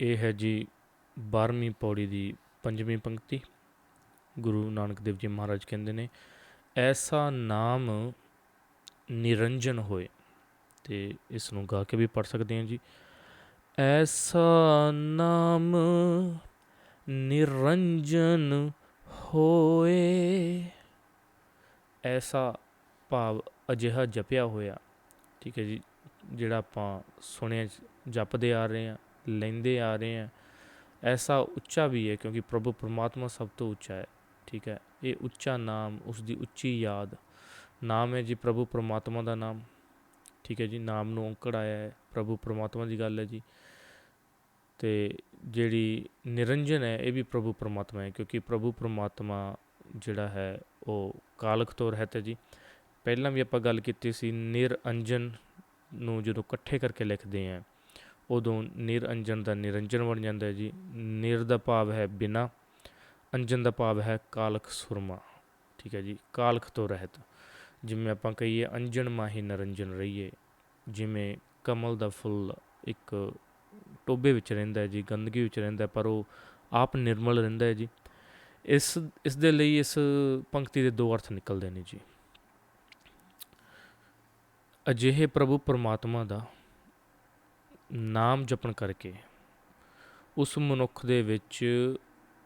ਇਹ ਹੈ ਜੀ 12ਵੀਂ ਪੌੜੀ ਦੀ ਪੰਜਵੀਂ ਪੰਕਤੀ। ਗੁਰੂ ਨਾਨਕ ਦੇਵ ਜੀ ਮਹਾਰਾਜ ਕਹਿੰਦੇ ਨੇ, ਐਸਾ ਨਾਮ ਨਿਰੰਜਨ ਹੋਏ। ਤੇ ਇਸ ਨੂੰ ਗਾ ਕੇ ਵੀ ਪੜ ਸਕਦੇ ਹਾਂ ਜੀ। ਐਸਾ ਨਾਮ ਨਿਰੰਜਨ ਹੋਏ। ਐਸਾ ਭਾਵ ਅਜਿਹਾ ਜਪਿਆ ਹੋਇਆ। ਠੀਕ ਹੈ ਜੀ, ਜਿਹੜਾ ਆਪਾਂ ਸੁਣਿਆ, ਜਪਦੇ ਆ ਰਹੇ ਹਾਂ। ਲੈਂਦੇ ਆ ਰਹੇ ਹਾਂ ਐਸਾ ਉੱਚਾ ਵੀ ਹੈ ਕਿਉਂਕਿ ਪ੍ਰਭੂ ਪਰਮਾਤਮਾ ਸਭ ਤੋਂ ਉੱਚਾ ਹੈ, ਠੀਕ ਹੈ? ਇਹ ਉੱਚਾ ਨਾਮ ਉਸ ਦੀ ਉੱਚੀ ਯਾਦ, ਨਾਮ ਹੈ ਜੀ ਪ੍ਰਭੂ ਪਰਮਾਤਮਾ ਦਾ ਨਾਮ, ਠੀਕ ਹੈ ਜੀ? ਨਾਮ ਨੂੰ ਔਂਕੜ ਆਇਆ ਹੈ, ਪ੍ਰਭੂ ਪਰਮਾਤਮਾ ਦੀ ਗੱਲ ਹੈ ਜੀ। ਤੇ ਜਿਹੜੀ ਨਿਰੰਜਨ ਹੈ, ਇਹ ਵੀ ਪ੍ਰਭੂ ਪਰਮਾਤਮਾ ਹੈ ਕਿਉਂਕਿ ਪ੍ਰਭੂ ਪਰਮਾਤਮਾ ਜਿਹੜਾ ਹੈ, ਉਹ ਕਾਲਕ ਤੋਂ ਰਹਿਤ ਹੈ ਜੀ। ਪਹਿਲਾਂ ਵੀ ਆਪਾਂ ਗੱਲ ਕੀਤੀ ਸੀ ਨਿਰੰਜਨ ਨੂੰ ਜਦੋਂ ਇਕੱਠੇ ਕਰਕੇ ਲਿਖਦੇ ਆ ਉਦੋਂ ਨਿਰਅੰਜਨ ਦਾ ਨਿਰੰਜਨ ਬਣ ਜਾਂਦਾ ਹੈ ਜੀ। ਨਿਰ ਦਾ ਭਾਵ ਹੈ ਬਿਨਾ, ਅੰਜਨ ਦਾ ਭਾਵ ਹੈ ਕਾਲਖ ਸੁਰਮਾ। ਠੀਕ ਹੈ ਜੀ, ਕਾਲਖ ਤੋਂ ਰਹਿਤ। ਜਿਵੇਂ ਆਪਾਂ ਕਹੀਏ ਅੰਜਨ ਮਾਹੀ ਨਰੰਜਨ ਰਹੀਏ, ਜਿਵੇਂ ਕਮਲ ਦਾ ਫੁੱਲ ਇੱਕ ਟੋਬੇ ਵਿੱਚ ਰਹਿੰਦਾ ਹੈ ਜੀ, ਗੰਦਗੀ ਵਿੱਚ ਰਹਿੰਦਾ ਪਰ ਉਹ ਆਪ ਨਿਰਮਲ ਰਹਿੰਦਾ ਹੈ ਜੀ। ਇਸ ਇਸ ਦੇ ਲਈ ਇਸ ਪੰਕਤੀ ਦੇ ਦੋ ਅਰਥ ਨਿਕਲਦੇ ਨੇ ਜੀ। ਅਜਿਹੇ ਪ੍ਰਭੂ ਪਰਮਾਤਮਾ ਦਾ ਨਾਮ ਜਪਣ ਕਰਕੇ ਉਸ ਮਨੁੱਖ ਦੇ ਵਿੱਚ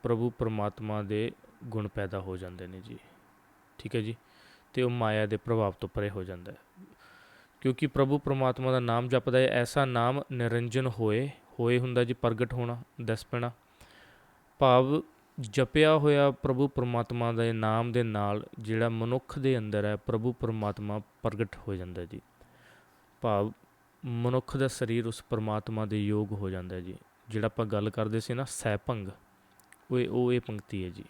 ਪ੍ਰਭੂ ਪਰਮਾਤਮਾ ਦੇ ਗੁਣ ਪੈਦਾ ਹੋ ਜਾਂਦੇ ਨੇ ਜੀ। ਠੀਕ ਹੈ ਜੀ? ਤੇ ਉਹ ਮਾਇਆ ਦੇ ਪ੍ਰਭਾਵ ਤੋਂ ਪਰੇ ਹੋ ਜਾਂਦਾ ਹੈ। ਕਿਉਂਕਿ ਪ੍ਰਭੂ ਪਰਮਾਤਮਾ ਦਾ ਨਾਮ ਜਪਦਾ ਹੈ, ਐਸਾ ਨਾਮ ਨਿਰੰਜਨ ਹੋਏ ਹੋਏ ਹੁੰਦਾ ਜੀ, ਪ੍ਰਗਟ ਹੋਣਾ, ਦੱਸ ਪੈਣਾ। ਭਾਵ ਜਪਿਆ ਹੋਇਆ ਪ੍ਰਭੂ ਪਰਮਾਤਮਾ ਦੇ ਨਾਮ ਦੇ ਨਾਲ ਜਿਹੜਾ ਮਨੁੱਖ ਦੇ ਅੰਦਰ ਹੈ, ਪ੍ਰਭੂ ਪਰਮਾਤਮਾ ਪ੍ਰਗਟ ਹੋ ਜਾਂਦਾ ਜੀ। ਭਾਵ ਮਨੁੱਖ ਦਾ ਸਰੀਰ ਉਸ ਪਰਮਾਤਮਾ ਦੇ ਯੋਗ ਹੋ ਜਾਂਦਾ ਹੈ ਜੀ। ਜਿਹੜਾ ਆਪਾਂ ਗੱਲ ਕਰਦੇ ਸੀ ਨਾ, ਸੈਭੰਗ, ਉਹ ਇਹ- ਉਹ ਇਹ ਪੰਕਤੀ ਹੈ ਜੀ।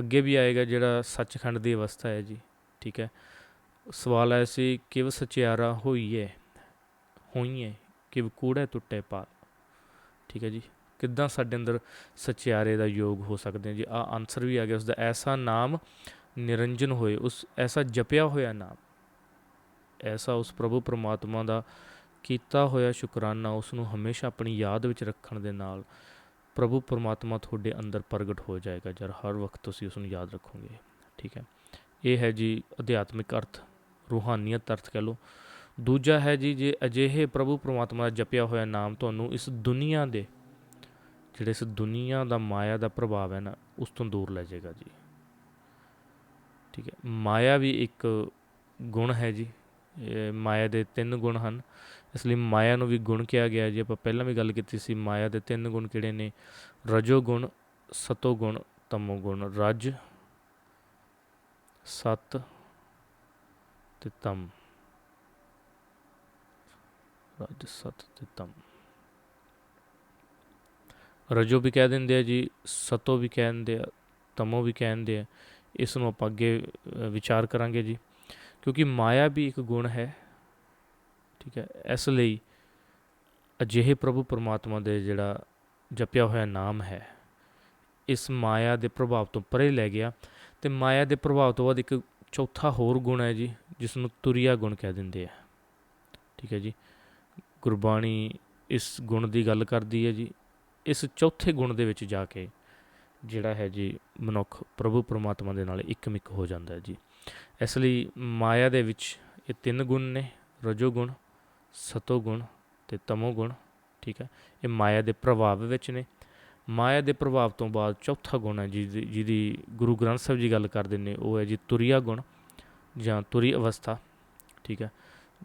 ਅੱਗੇ ਵੀ ਆਏਗਾ ਜਿਹੜਾ ਸੱਚਖੰਡ ਦੀ ਅਵਸਥਾ ਹੈ ਜੀ, ਠੀਕ ਹੈ। ਸਵਾਲ ਆਇਆ ਸੀ, ਕਿਵ ਸਚਿਆਰਾ ਹੋਈਏ ਹੋਈਏ ਕਿਵ ਕੂੜਾ ਟੁੱਟੇ ਪਾ ਠੀਕ ਹੈ ਜੀ। ਕਿੱਦਾਂ ਸਾਡੇ ਅੰਦਰ ਸਚਿਆਰੇ ਦਾ ਯੋਗ ਹੋ ਸਕਦੇ ਹਾਂ ਜੀ? ਆ ਆਨਸਰ ਵੀ ਆ ਗਿਆ ਉਸ ਦਾ ਐਸਾ ਨਾਮ ਨਿਰੰਜਨ ਹੋਏ, ਉਸ ਐਸਾ ਜਪਿਆ ਹੋਇਆ ਨਾਮ, ਐਸਾ ਉਸ ਪ੍ਰਭੂ ਪਰਮਾਤਮਾ ਦਾ ਕੀਤਾ ਹੋਇਆ ਸ਼ੁਕਰਾਨਾ ਉਸ ਨੂੰ ਹਮੇਸ਼ਾ ਆਪਣੀ ਯਾਦ ਵਿੱਚ ਰੱਖਣ ਦੇ ਨਾਲ ਪ੍ਰਭੂ ਪਰਮਾਤਮਾ ਤੁਹਾਡੇ ਅੰਦਰ ਪ੍ਰਗਟ ਹੋ ਜਾਏਗਾ, ਜਦ ਹਰ ਵਕਤ ਤੁਸੀਂ ਉਸ ਨੂੰ ਯਾਦ ਰੱਖੋਗੇ। ਠੀਕ ਹੈ। ਇਹ ਹੈ ਜੀ ਅਧਿਆਤਮਿਕ ਅਰਥ, ਰੂਹਾਨੀਅਤ ਅਰਥ ਕਹ ਲਓ। ਦੂਜਾ ਹੈ ਜੀ, ਜੇ ਅਜਿਹੇ ਪ੍ਰਭੂ ਪਰਮਾਤਮਾ ਦਾ ਜਪਿਆ ਹੋਇਆ ਨਾਮ ਤੁਹਾਨੂੰ ਇਸ ਦੁਨੀਆ ਦੇ, ਜਿਹੜੇ ਇਸ ਦੁਨੀਆ ਦਾ ਮਾਇਆ ਦਾ ਪ੍ਰਭਾਵ ਹੈ ਨਾ, ਉਸ ਤੋਂ ਦੂਰ ਲੈ ਜਾਏਗਾ ਜੀ। ਠੀਕ ਹੈ। ਮਾਇਆ ਵੀ ਇੱਕ ਗੁਣ ਹੈ ਜੀ। ਮਾਇਆ ਦੇ ਤਿੰਨ ਗੁਣ ਹਨ। ਇਸ ਲਈ ਮਾਇਆ ਨੂੰ ਵੀ ਗੁਣ ਕਿਹਾ ਗਿਆ ਜੀ ਆਪਾਂ ਪਹਿਲਾਂ ਵੀ ਗੱਲ ਕੀਤੀ ਸੀ, ਮਾਇਆ ਦੇ ਤਿੰਨ ਗੁਣ ਕਿਹੜੇ ਨੇ? ਰਜੋ ਗੁਣ, ਸਤੋ ਗੁਣ, ਤਮੋ ਗੁਣ। ਰਜ, ਸਤ ਤੇ ਤਮ। ਰਜ, ਸਤ ਤੇ ਤਮ। ਰਜੋ ਵੀ ਕਹਿ ਦਿੰਦੇ ਆ ਜੀ, ਸਤੋ ਵੀ ਕਹਿ ਦਿੰਦੇ ਆ, ਤਮੋ ਵੀ ਕਹਿ ਦਿੰਦੇ ਆ। ਇਸ ਨੂੰ ਆਪਾਂ ਅੱਗੇ ਵਿਚਾਰ ਕਰਾਂਗੇ ਜੀ। ਕਿਉਂਕਿ ਮਾਇਆ ਵੀ ਇੱਕ ਗੁਣ ਹੈ। ਠੀਕ ਹੈ, ਇਸ ਲਈ ਅਜਿਹੇ ਪ੍ਰਭੂ ਪਰਮਾਤਮਾ ਦੇ ਜਿਹੜਾ ਜਪਿਆ ਹੋਇਆ ਨਾਮ ਹੈ, ਇਸ ਮਾਇਆ ਦੇ ਪ੍ਰਭਾਵ ਤੋਂ ਪਰੇ ਲੈ ਗਿਆ ਤੇ ਮਾਇਆ ਦੇ ਪ੍ਰਭਾਵ ਤੋਂ ਬਾਅਦ ਇੱਕ ਚੌਥਾ ਹੋਰ ਗੁਣ ਹੈ ਜੀ ਜਿਸ ਨੂੰ ਤੁਰਿਆ ਗੁਣ ਕਹਿ ਦਿੰਦੇ ਆ। ਠੀਕ ਹੈ ਜੀ, ਗੁਰਬਾਣੀ ਇਸ ਗੁਣ ਦੀ ਗੱਲ ਕਰਦੀ ਹੈ ਜੀ, ਇਸ ਚੌਥੇ ਗੁਣ ਦੇ ਵਿੱਚ ਜਾ ਕੇ ਜਿਹੜਾ ਹੈ ਜੀ ਮਨੁੱਖ ਪ੍ਰਭੂ ਪਰਮਾਤਮਾ ਦੇ ਨਾਲ ਇੱਕਮਿਕ ਹੋ ਜਾਂਦਾ ਹੈ ਜੀ। ਇਸ ਲਈ ਮਾਇਆ ਦੇ ਵਿੱਚ ਇਹ ਤਿੰਨ ਗੁਣ ਨੇ ਰਜੋ ਗੁਣ ਸਤੋ ਗੁਣ ਤੇ ਤਮੋ ਗੁਣ, ਠੀਕ ਹੈ? ਇਹ ਮਾਇਆ ਦੇ ਪ੍ਰਭਾਵ ਵਿੱਚ ਨੇ। ਮਾਇਆ ਦੇ ਪ੍ਰਭਾਵ ਤੋਂ ਬਾਅਦ ਚੌਥਾ ਗੁਣ ਹੈ ਜਿਹਦੀ ਜਿਹਦੀ ਗੁਰੂ ਗ੍ਰੰਥ ਸਾਹਿਬ ਜੀ ਗੱਲ ਕਰਦੇ ਨੇ, ਉਹ ਹੈ ਜੀ ਤੁਰਿਆ ਗੁਣ ਜਾਂ ਤੁਰੀ ਅਵਸਥਾ, ਠੀਕ ਹੈ?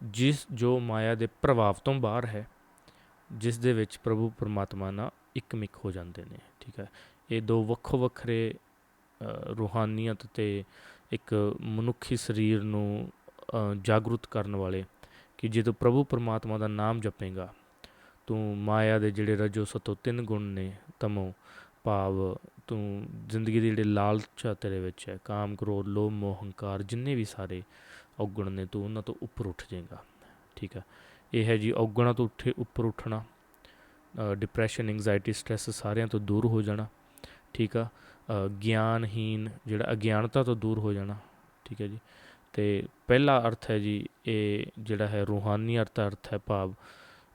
ਜਿਸ ਜੋ ਮਾਇਆ ਦੇ ਪ੍ਰਭਾਵ ਤੋਂ ਬਾਹਰ ਹੈ, ਜਿਸ ਦੇ ਵਿੱਚ ਪ੍ਰਭੂ ਪਰਮਾਤਮਾ ਨਾਲ ਇੱਕਮਿਕ ਹੋ ਜਾਂਦੇ ਨੇ, ਠੀਕ ਹੈ? ਇਹ ਦੋ ਵੱਖੋ ਵੱਖਰੇ ਰੂਹਾਨੀਅਤ ਤੇ ਇੱਕ ਮਨੁੱਖੀ ਸਰੀਰ ਨੂੰ ਜਾਗਰੂਕ ਕਰਨ ਵਾਲੇ ਕਿ ਜੇ ਤੂੰ ਪ੍ਰਭੂ ਪਰਮਾਤਮਾ ਦਾ ਨਾਮ ਜਪੇਗਾ ਤੂੰ ਮਾਇਆ ਦੇ ਜਿਹੜੇ ਰਜੋ ਸਤੋ ਤਿੰਨ ਗੁਣ ਨੇ ਤਮੋ ਭਾਵ ਤੂੰ ਜ਼ਿੰਦਗੀ ਦੇ ਜਿਹੜੇ ਲਾਲਚ ਤੇਰੇ ਵਿੱਚ ਹੈ ਕਾਮ ਕ੍ਰੋਧ ਲੋਭ ਮੋਹ ਹੰਕਾਰ ਜਿੰਨੇ ਵੀ ਸਾਰੇ ਔਗਣ ਨੇ ਤੂੰ ਉਹਨਾਂ ਤੋਂ ਉੱਪਰ ਉੱਠ ਜਾਏਗਾ। ਠੀਕ ਹੈ ਇਹ ਹੈ ਜੀ ਔਗਣਾਂ ਤੋਂ ਉੱਠੇ ਉੱਪਰ ਉੱਠਣਾ ਡਿਪਰੈਸ਼ਨ ਐਂਗਜ਼ਾਇਟੀ ਸਟ੍ਰੈਸ ਸਾਰਿਆਂ ਤੋਂ ਦੂਰ ਹੋ ਜਾਣਾ ਠੀਕ ਆ? ਅ, ਗਿਆਨਹੀਨ ਜਿਹੜਾ ਅਗਿਆਨਤਾ ਤੋਂ ਦੂਰ ਹੋ ਜਾਣਾ ਠੀਕ ਹੈ ਜੀ? ਤੇ ਪਹਿਲਾ ਅਰਥ ਹੈ ਜੀ, ਇਹ ਜਿਹੜਾ ਹੈ ਰੂਹਾਨੀ ਅਰਥ ਅਰਥ ਹੈ ਭਾਵ,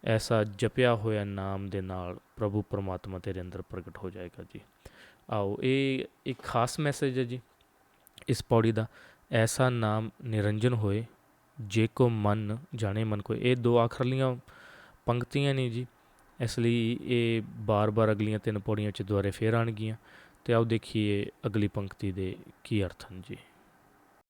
ਐਸਾ ਜਪਿਆ ਹੋਇਆ ਨਾਮ ਦੇ ਨਾਲ ਪ੍ਰਭੂ ਪਰਮਾਤਮਾ ਤੇਰੇ ਅੰਦਰ ਪ੍ਰਗਟ ਹੋ ਜਾਏਗਾ ਜੀ। ਆਓ, ਇਹ ਇੱਕ ਖਾਸ ਮੈਸੇਜ ਹੈ ਜੀ, ਇਸ ਪੌੜੀ ਦਾ। ਐਸਾ ਨਾਮ ਨਿਰੰਜਨ ਹੋਏ, ਜੇ ਕੋ ਮਨ ਜਾਣੇ ਮਨ ਕੋਈ ਇਹ ਦੋ ਆਖਰਲੀਆਂ ਪੰਕਤੀਆਂ ਨੇ ਜੀ। ਇਸ ਲਈ ਇਹ ਬਾਰ-ਬਾਰ ਅਗਲੀਆਂ ਤਿੰਨ ਪੌੜੀਆਂ 'ਚ ਦੁਆਰੇ ਫੇਰ ਆਣਗੀਆਂ ਤੇ ਆਓ ਦੇਖੀਏ ਅਗਲੀ ਪੰਕਤੀ ਦੇ ਕੀ ਅਰਥ ਹਨ ਜੀ।